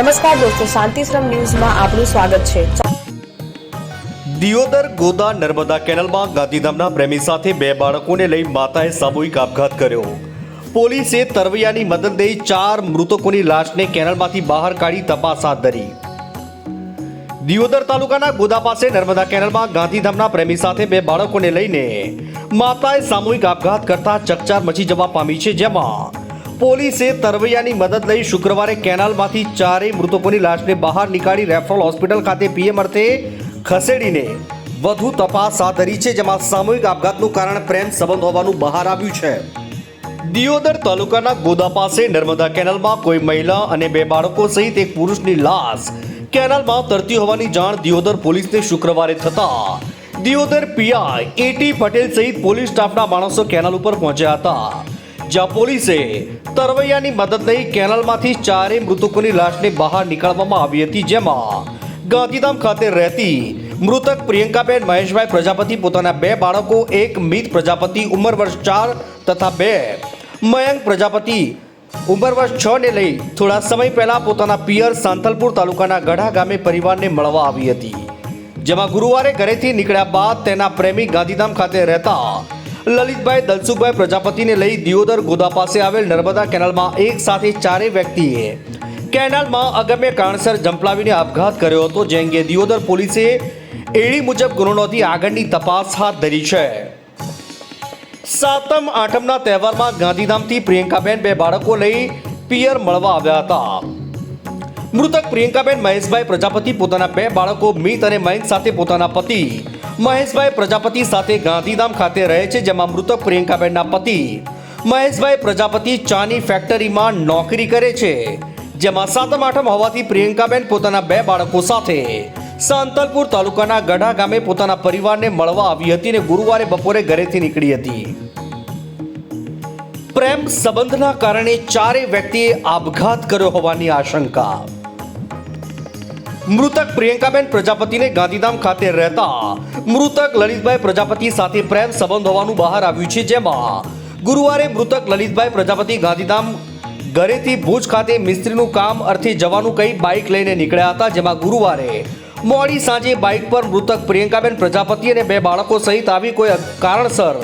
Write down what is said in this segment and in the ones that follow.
નમસ્કાર દોસ્તો, શાંતિશ્રમ ન્યૂઝમાં આપનું સ્વાગત છે. દિયોદર, ગોદા, નર્મદા કેનલમાં ગાંધીધામના પ્રેમી સાથે બે બાળકોને લઈ માતાએ સામૂહિક આપઘાત કર્યો. પોલીસે તરવૈયાની મદદ લઈ ચાર મૃતકોની લાશને કેનલમાંથી બહાર કાઢી તપાસ હાથ ધરી. દિયોદર તાલુકાના ગોદા પાસે નર્મદા કેનલમાં ગાંધીધામના પ્રેમી સાથે બે બાળકોને લઈને માતાએ સામૂહિક આપઘાત કરતા ચકચાર મચી જવા પામી છે જેમાં પોલીસે તરવૈયાની મદદ લઈ શુક્રવારે કેનાલમાંથી ચારેય મૃતકોની લાશને બહાર નીકાળી રેફરલ હોસ્પિટલ ખાતે પીએમ અર્થે ખસેડીને વધુ તપાસ હાથ ધરી છે, જેમાં સામૂહિક આપઘાતનું કારણ પ્રેમ સંબંધ હોવાનું બહાર આવ્યું છે. દિયોદર તાલુકાના ગોદા પાસે નર્મદા કેનાલમાં કોઈ મહિલા અને બે બાળકો સહિત એક પુરુષની લાશ કેનાલમાં તરતી હોવાની જાણ દિયોદર પોલીસને શુક્રવારે થતા. દિયોદર પીઆઈ એટી પટેલ સહિત પોલીસ સ્ટાફના માણસો કેનાલ ઉપર પહોંચ્યા હતા. જ્યાં પોલીસે તરવૈયાની મદદ કેનાલમાંથી ચારેય મૃતકોની લાશને બહાર નીકાળવામાં આવી હતી, જેમાં ગાંધીધામ ખાતે રહેતી મૃતક પ્રિયંકાબેન મહેશભાઈ પ્રજાપતિ પોતાના બે બાળકો, એક મિત પ્રજાપતિ ઉંમર વર્ષ ચાર તથા બે મયંક પ્રજાપતિ ઉંમર વર્ષ છ ને લઈ થોડા સમય પહેલા પોતાના પિયર સાંતલપુર તાલુકાના ગઢા ગામે પરિવારને મળવા આવી હતી. જેમાં ગુરુવારે ઘરેથી નીકળ્યા બાદ તેના પ્રેમી ગાંધીધામ ખાતે રહેતા લલિતભાઈ દલસુખભાઈ પ્રજાપતિને લઈ દિયોદર ગોદા પાસે આવેલ નર્મદા કેનાલમાં એક સાથે ચારેય વ્યક્તિએ કેનાલમાં અગમ્ય કારણસર જંપલાવીને આપઘાત કર્યો હતો, જે અંગે દિયોદર પોલીસે એડી મુજબ ગુનો નોંધી આગળની તપાસ હાથ ધરી છે. સાતમ, આઠમના તહેવારમાં ગાંધીધામથી પ્રિયંકાબેન બે બાળકો લઈ પિયર મળવા આવ્યા હતા. મૃતક પ્રિયંકાબેન મહેશભાઈ પ્રજાપતિ પોતાના બે બાળકો, મિત અને મયંક સાથે પોતાના પતિ મહેશભાઈ પ્રજાપતિ સાથે ગાંધીધામ ખાતે રહે છે, જેમાં મૃતક પ્રિયંકાબેનના પતિ. મહેશભાઈ પ્રજાપતિ ચાની ફેક્ટરીમાં નોકરી કરે છે, જેમાં સાતમ આઠમ હોવાથી પ્રિયંકાબેન પોતાના બે બાળકો સાથે સાંતલપુર તાલુકાના ગઢા ગામે પોતાના પરિવારને મળવા આવી હતી અને ગુરુવારે બપોરે ઘરેથી નીકળી હતી. પ્રેમ સંબંધના કારણે ચારે વ્યક્તિએ આપઘાત કર્યો હોવાની આશંકા. મૃતક પ્રિયંકાબેન પ્રજાપતિને ગાંધીધામ ખાતે રહેતા મૃતક લલિતભાઈ પ્રજાપતિ સાથે પ્રેમ સંબંધ હોવાનું બહાર આવ્યું છે જેમાં ગુરુવારે મૃતક લલિતભાઈ પ્રજાપતિ ગાંધીધામ ઘરેથી ભુજ ખાતે મિસ્ત્રીનું કામ અર્થે જવાનું કહી બાઇક લઈને નીકળ્યા હતા, જેમાં ગુરુવારે મોડી સાંજે બાઇક પર મૃતક પ્રિયંકાબેન પ્રજાપતિ અને બે બાળકો સહિત આવી કોઈ કારણસર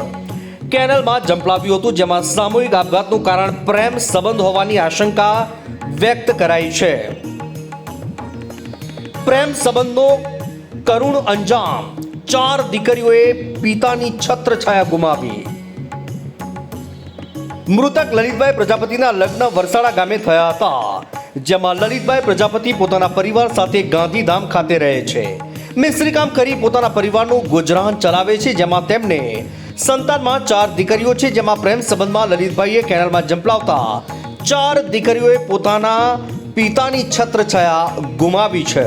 કેનલમાં જંપલાવ્યું હતું, જેમાં સામૂહિક આપઘાતનું કારણ પ્રેમ સંબંધ હોવાની આશંકા વ્યક્ત કરાઈ છે. પ્રેમ સંબંધનો કરુણ અંજામ. ચાર દીકરીઓએ પિતાની છત્રછાયા ગુમાવી. મૃતક લલિતભાઈ પ્રજાપતિના લગ્ન વરસાડા ગામે થયા હતા, જેમાં લલિતભાઈ પ્રજાપતિ પોતાના પરિવાર સાથે ગાંધીધામ ખાતે રહે છે. મિસ્ત્રીકામ કરી પોતાના પરિવારનું ગુજરાન ચલાવે છે, જેમાં તેમને સંતાનમાં ચાર દીકરીઓ છે, જેમાં પ્રેમ સંબંધમાં લલિતભાઈએ કેનાલમાં જંપલાવતા ચાર દીકરીઓએ પોતાના પિતાની છત્રછાયા ગુમાવી છે.